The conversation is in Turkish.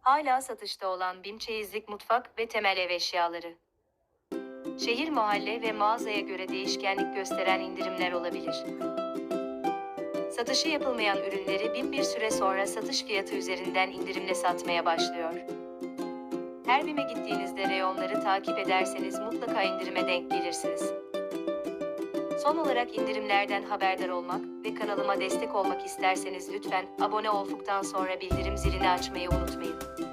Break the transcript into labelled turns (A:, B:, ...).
A: Hala satışta olan BİM çeyizlik mutfak ve temel ev eşyaları. Şehir mahalle ve mağazaya göre değişkenlik gösteren indirimler olabilir. Satışı yapılmayan ürünleri BİM bir süre sonra satış fiyatı üzerinden indirimle satmaya başlıyor. Her BİM'e gittiğinizde reyonları takip ederseniz mutlaka indirime denk gelirsiniz. Son olarak indirimlerden haberdar olmak ve kanalıma destek olmak isterseniz lütfen abone olduktan sonra bildirim zilini açmayı unutmayın.